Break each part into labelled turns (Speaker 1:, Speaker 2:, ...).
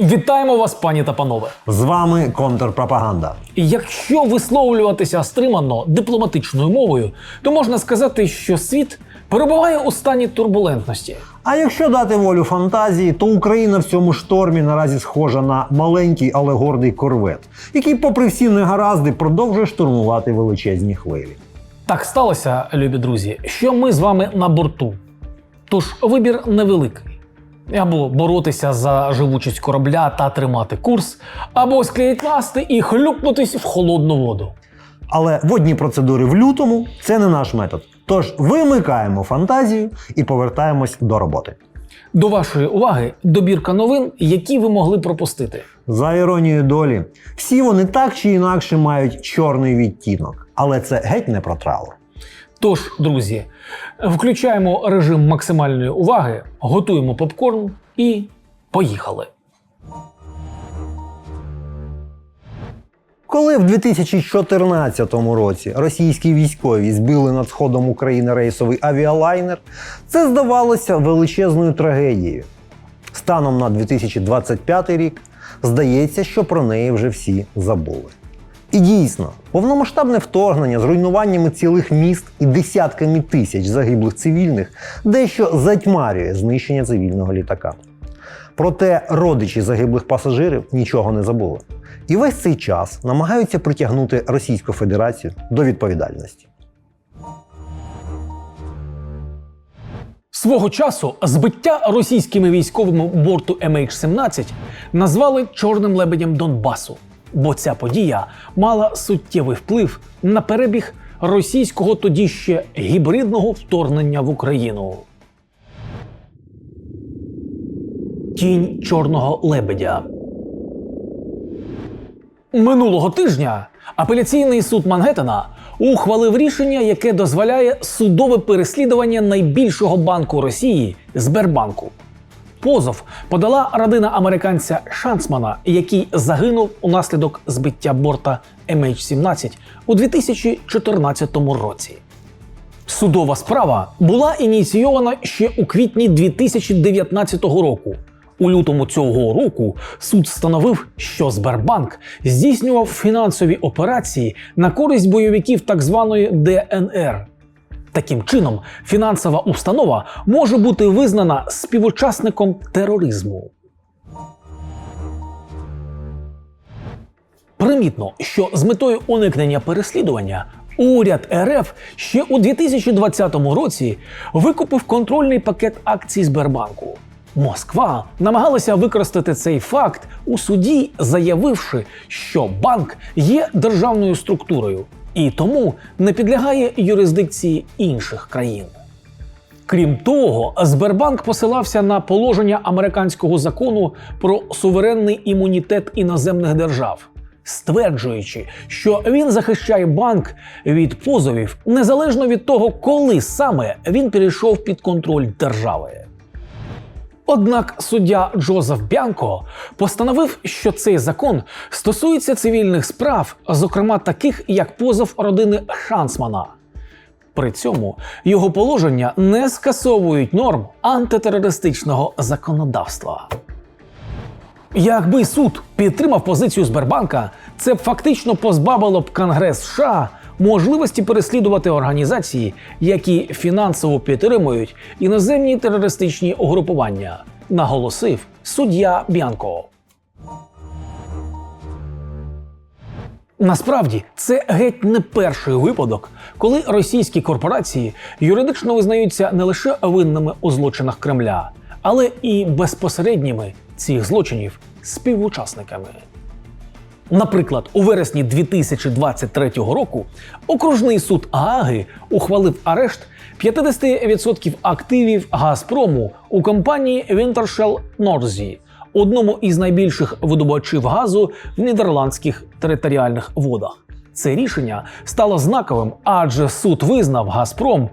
Speaker 1: Вітаємо вас, пані та панове.
Speaker 2: З вами контрпропаганда.
Speaker 1: І Якщо висловлюватися стримано дипломатичною мовою, то можна сказати, що світ перебуває у стані турбулентності.
Speaker 2: А якщо дати волю фантазії, то Україна в цьому штормі наразі схожа на маленький, але гордий корвет, який, попри всі негаразди, продовжує штурмувати величезні хвилі.
Speaker 1: Так сталося, любі друзі, що ми з вами на борту. Тож вибір невеликий. Або боротися за живучість корабля та тримати курс, або склеїть ласти і хлюпнутись в холодну воду.
Speaker 2: Але водні процедури в лютому це не наш метод. Тож вимикаємо фантазію і повертаємось до роботи.
Speaker 1: До вашої уваги добірка новин, які ви могли пропустити.
Speaker 2: За іронією долі, всі вони так чи інакше мають чорний відтінок, але це геть не про траур.
Speaker 1: Тож, друзі, включаємо режим максимальної уваги, готуємо попкорн і поїхали.
Speaker 2: Коли в 2014 році російські військові збили над сходом України рейсовий авіалайнер, це здавалося величезною трагедією. Станом на 2025 рік здається, що про неї вже всі забули. І дійсно, повномасштабне вторгнення з руйнуваннями цілих міст і десятками тисяч загиблих цивільних дещо затьмарює знищення цивільного літака. Проте родичі загиблих пасажирів нічого не забули. І весь цей час намагаються притягнути Російську Федерацію до відповідальності.
Speaker 1: Свого часу збиття російськими військовими борту MH17 назвали чорним лебедем Донбасу, бо ця подія мала суттєвий вплив на перебіг російського тоді ще гібридного вторгнення в Україну. Тінь чорного лебедя. Минулого тижня апеляційний суд Мангеттена ухвалив рішення, яке дозволяє судове переслідування найбільшого банку Росії Сбербанку. Позов подала родина американця Шансмана, який загинув унаслідок збиття борта MH17 у 2014 році. Судова справа була ініційована ще у квітні 2019 року. У лютому цього року суд встановив, що Сбербанк здійснював фінансові операції на користь бойовиків так званої ДНР. Таким чином, фінансова установа може бути визнана співучасником тероризму. Примітно, що з метою уникнення переслідування уряд РФ ще у 2020 році викупив контрольний пакет акцій Сбербанку. Москва намагалася використати цей факт у суді, заявивши, що банк є державною структурою і тому не підлягає юрисдикції інших країн. Крім того, Сбербанк посилався на положення американського закону про суверенний імунітет іноземних держав, стверджуючи, що він захищає банк від позовів незалежно від того, коли саме він перейшов під контроль держави. Однак суддя Джозеф Бянко постановив, що цей закон стосується цивільних справ, зокрема таких як позов родини Шансмана. При цьому його положення не скасовують норм антитерористичного законодавства. Якби суд підтримав позицію Сбербанка, це б фактично позбавило б Конгрес США можливості переслідувати організації, які фінансово підтримують іноземні терористичні угрупування, наголосив суддя Бянко. Насправді це геть не перший випадок, коли російські корпорації юридично визнаються не лише винними у злочинах Кремля, але і безпосередніми цих злочинів співучасниками. Наприклад, у вересні 2023 року окружний суд Ааги ухвалив арешт 50% активів Газпрому у компанії Wintershall Noordzee, одному із найбільших видобувачів газу в нідерландських територіальних водах. Це рішення стало знаковим, адже суд визнав Газпром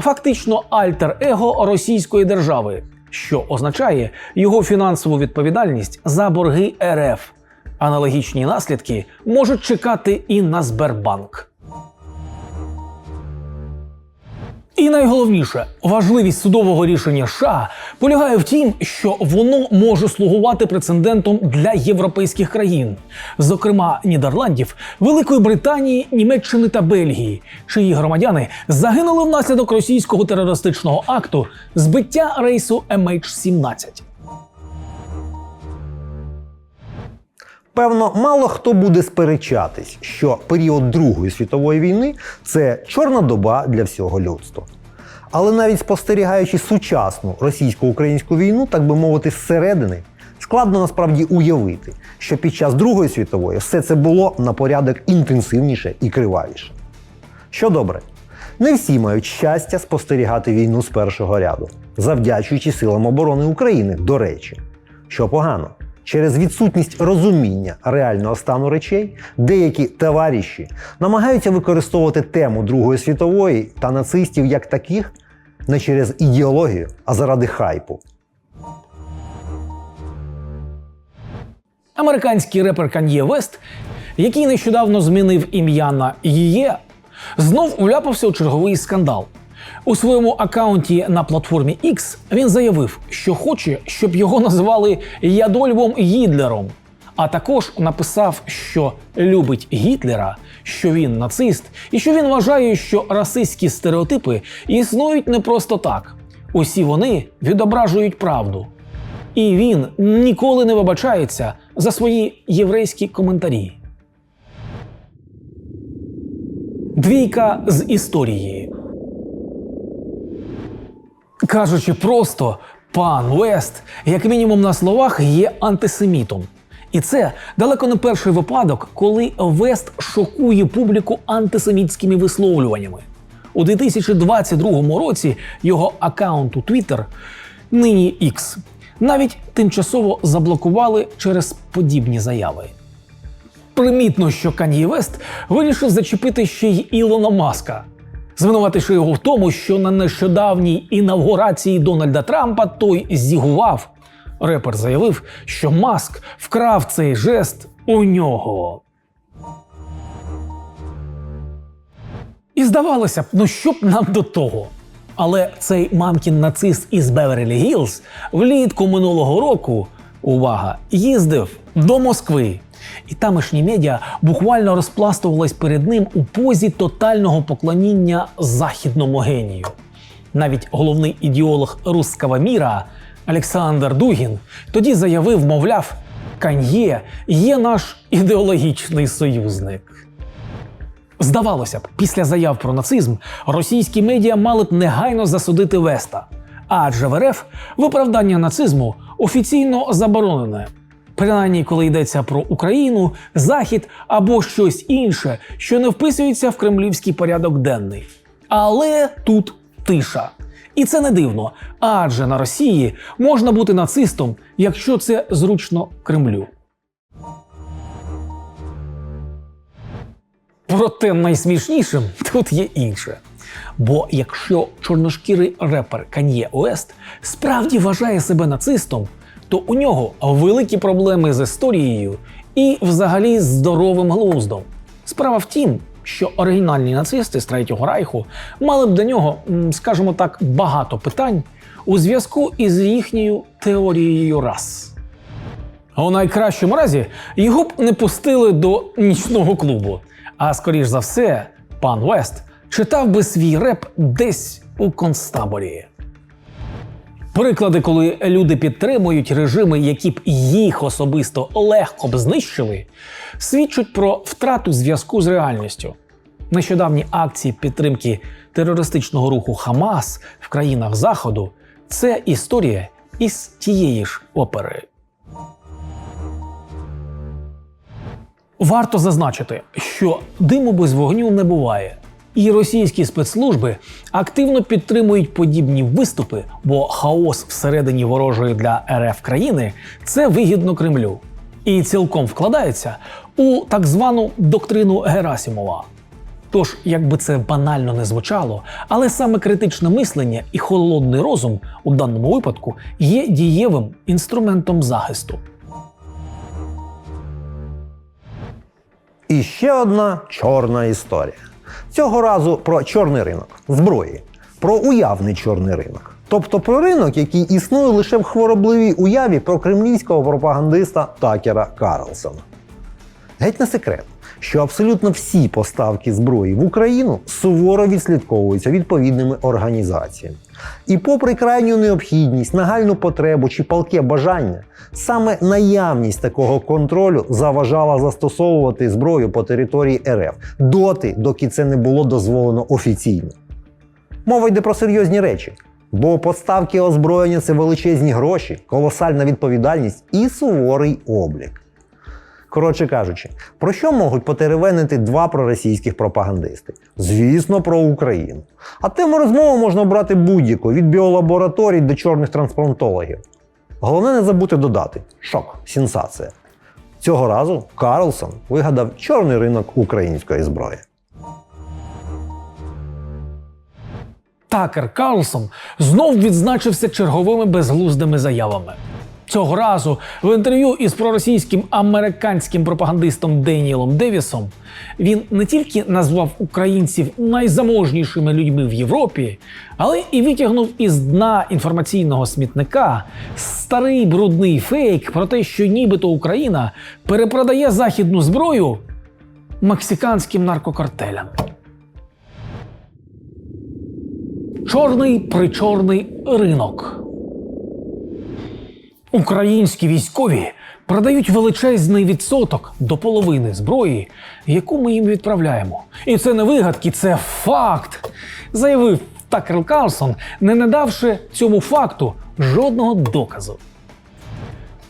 Speaker 1: фактично альтер-его російської держави, що означає його фінансову відповідальність за борги РФ. Аналогічні наслідки можуть чекати і на Сбербанк. І найголовніше, важливість судового рішення США полягає в тім, що воно може слугувати прецедентом для європейських країн, зокрема Нідерландів, Великої Британії, Німеччини та Бельгії, чиї громадяни загинули внаслідок російського терористичного акту збиття рейсу MH17.
Speaker 2: Певно, мало хто буде сперечатись, що період Другої світової війни це чорна доба для всього людства. Але навіть спостерігаючи сучасну російсько-українську війну, так би мовити, зсередини, складно насправді уявити, що під час Другої світової все це було на порядок інтенсивніше і кривавіше. Що добре, не всі мають щастя спостерігати війну з першого ряду, завдячуючи силам оборони України, до речі. Що погано, через відсутність розуміння реального стану речей, деякі товариші намагаються використовувати тему Другої світової та нацистів як таких не через ідеологію, а заради хайпу.
Speaker 1: Американський репер Кан'є Вест, який нещодавно змінив ім'я на Їє, знов вляпався у черговий скандал. У своєму акаунті на платформі X він заявив, що хоче, щоб його називали Ядольвом Гітлером. А також написав, що любить Гітлера, що він нацист, і що він вважає, що расистські стереотипи існують не просто так. Усі вони відображують правду. І він ніколи не вибачається за свої єврейські коментарі. Двійка з історії. Кажучи просто, пан Вест, як мінімум на словах, є антисемітом. І це далеко не перший випадок, коли Вест шокує публіку антисемітськими висловлюваннями. У 2022 році його аккаунт у Twitter, нині X, навіть тимчасово заблокували через подібні заяви. Примітно, що Кан'є Вест вирішив зачепити ще й Ілона Маска, звинувативши його в тому, що на нещодавній інавгурації Дональда Трампа той зігував. Репер заявив, що Маск вкрав цей жест у нього. І здавалося б, ну що б нам до того? Але цей мамкін нацист із Беверлі Гілз влітку минулого року, увага, їздив до Москви. І тамошні медіа буквально розпластувались перед ним у позі тотального поклоніння західному генію. Навіть головний ідеолог русского міра Олександр Дугін тоді заявив, мовляв, Кан'є є наш ідеологічний союзник. Здавалося б, після заяв про нацизм російські медіа мали б негайно засудити Веста, адже в РФ виправдання нацизму офіційно заборонене. Принаймні, коли йдеться про Україну, Захід або щось інше, що не вписується в кремлівський порядок денний. Але тут тиша. І це не дивно, адже на Росії можна бути нацистом, якщо це зручно Кремлю. Проте найсмішнішим тут є інше. Бо якщо чорношкірий репер Кан'є Уест справді вважає себе нацистом, то у нього великі проблеми з історією і взагалі з здоровим глуздом. Справа в тім, що оригінальні нацисти з Третього Райху мали б до нього, скажімо так, багато питань у зв'язку із їхньою теорією рас. У найкращому разі його б не пустили до нічного клубу. А скоріш за все, пан Вест читав би свій реп десь у концтаборі. Приклади, коли люди підтримують режими, які б їх особисто легко б знищили, свідчать про втрату зв'язку з реальністю. Нещодавні акції підтримки терористичного руху Хамас в країнах Заходу це історія із тієї ж опери. Варто зазначити, що диму без вогню не буває. І російські спецслужби активно підтримують подібні виступи, бо хаос всередині ворожої для РФ країни це вигідно Кремлю. І цілком вкладається у так звану доктрину Герасімова. Тож, як би це банально не звучало, але саме критичне мислення і холодний розум у даному випадку є дієвим інструментом захисту.
Speaker 2: І ще одна чорна історія. Цього разу про чорний ринок зброї. про уявний чорний ринок. Тобто про ринок, який існує лише в хворобливій уяві про кремлівського пропагандиста Такера Карлсона. Геть не секрет, що абсолютно всі поставки зброї в Україну суворо відслідковуються відповідними організаціями. І попри крайню необхідність, нагальну потребу чи палке бажання, саме наявність такого контролю заважала застосовувати зброю по території РФ доти, доки це не було дозволено офіційно. Мова йде про серйозні речі. Бо поставки озброєння це величезні гроші, колосальна відповідальність і суворий облік. Коротше кажучи, про що можуть потеревенити два проросійських пропагандисти? Звісно, про Україну. А тему розмови можна брати будь-яку від біолабораторій до чорних трансплантологів. Головне не забути додати шок, сенсація. Цього разу Карлсон вигадав чорний ринок української зброї.
Speaker 1: Такер Карлсон знов відзначився черговими безглуздими заявами. Цього разу в інтерв'ю із проросійським американським пропагандистом Деніелом Девісом він не тільки назвав українців найзаможнішими людьми в Європі, але і витягнув із дна інформаційного смітника старий брудний фейк про те, що нібито Україна перепродає західну зброю мексиканським наркокартелям. Чорний причорний ринок. Українські військові продають величезний відсоток до половини зброї, яку ми їм відправляємо. І це не вигадки, це факт, заявив Такер Карлсон, не надавши цьому факту жодного доказу.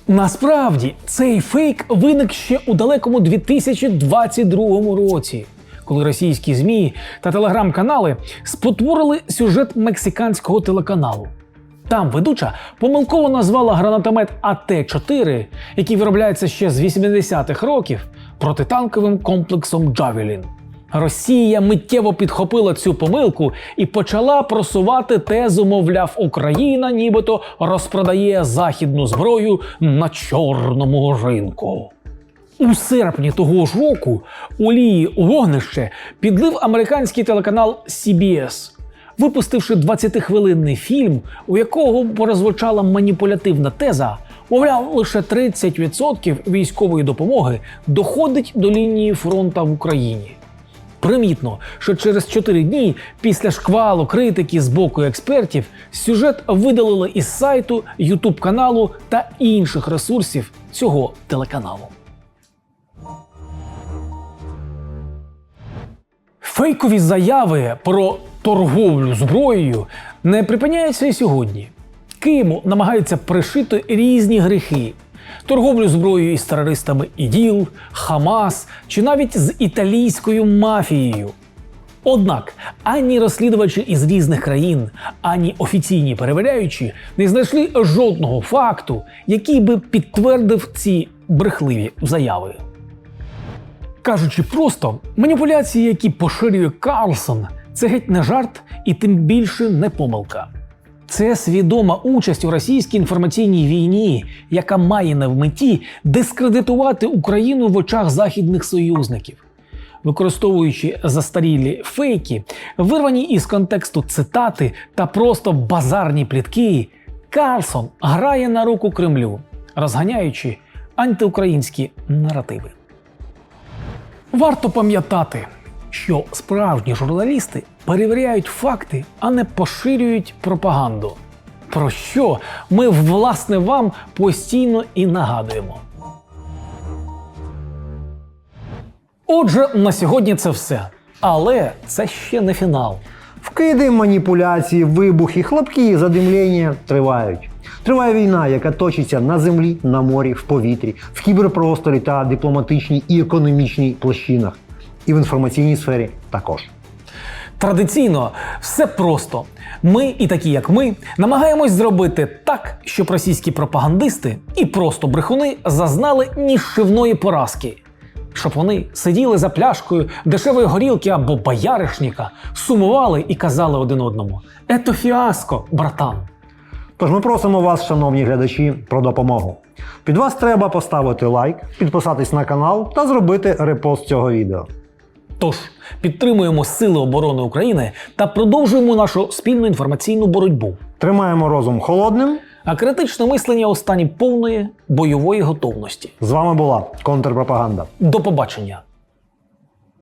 Speaker 1: Насправді цей фейк виник ще у далекому 2022 році, коли російські ЗМІ та телеграм-канали спотворили сюжет мексиканського телеканалу. Там ведуча помилково назвала гранатомет АТ-4, який виробляється ще з 80-х років, протитанковим комплексом Джавелін. Росія миттєво підхопила цю помилку і почала просувати тезу, мовляв, Україна нібито розпродає західну зброю на чорному ринку. У серпні того ж року олії у вогнище підлив американський телеканал CBS, випустивши 20-хвилинний фільм, у якого прозвучала маніпулятивна теза, мовляв, лише 30% військової допомоги доходить до лінії фронта в Україні. Примітно, що через 4 дні після шквалу критики з боку експертів сюжет видалили із сайту, Ютуб каналу та інших ресурсів цього телеканалу. Фейкові заяви про торговлю зброєю не припиняються і сьогодні. Києву намагаються пришити різні гріхи: торговлю зброєю із терористами ІДІЛ, Хамас чи навіть з італійською мафією. Однак ані розслідувачі із різних країн, ані офіційні перевіряючі не знайшли жодного факту, який би підтвердив ці брехливі заяви. Кажучи просто, маніпуляції, які поширює Карлсон, це геть не жарт і тим більше не помилка. Це свідома участь у російській інформаційній війні, яка має на меті дискредитувати Україну в очах західних союзників. Використовуючи застарілі фейки, вирвані із контексту цитати та просто базарні плітки, Карлсон грає на руку Кремлю, розганяючи антиукраїнські наративи. Варто пам'ятати, що справжні журналісти перевіряють факти, а не поширюють пропаганду. Про що ми власне вам постійно і нагадуємо. Отже, на сьогодні це все. Але це ще не фінал.
Speaker 2: Вкиди, маніпуляції, вибухи, хлопки, задимлення тривають. Триває війна, яка точиться на землі, на морі, в повітрі, в кіберпросторі та дипломатичній і економічній площинах. І в інформаційній сфері також.
Speaker 1: Традиційно все просто. Ми, і такі як ми, намагаємось зробити так, щоб російські пропагандисти і просто брехуни зазнали ніжшивної поразки. Щоб вони сиділи за пляшкою дешевої горілки або бояришніка, сумували і казали один одному: Ето фіаско, братан.
Speaker 2: Тож ми просимо вас, шановні глядачі, про допомогу. Під вас треба поставити лайк, підписатись на канал та зробити репост цього відео.
Speaker 1: Тож підтримуємо Сили оборони України та продовжуємо нашу спільну інформаційну боротьбу.
Speaker 2: Тримаємо розум холодним.
Speaker 1: А критичне мислення у стані повної бойової готовності.
Speaker 2: З вами була контрпропаганда.
Speaker 1: До побачення!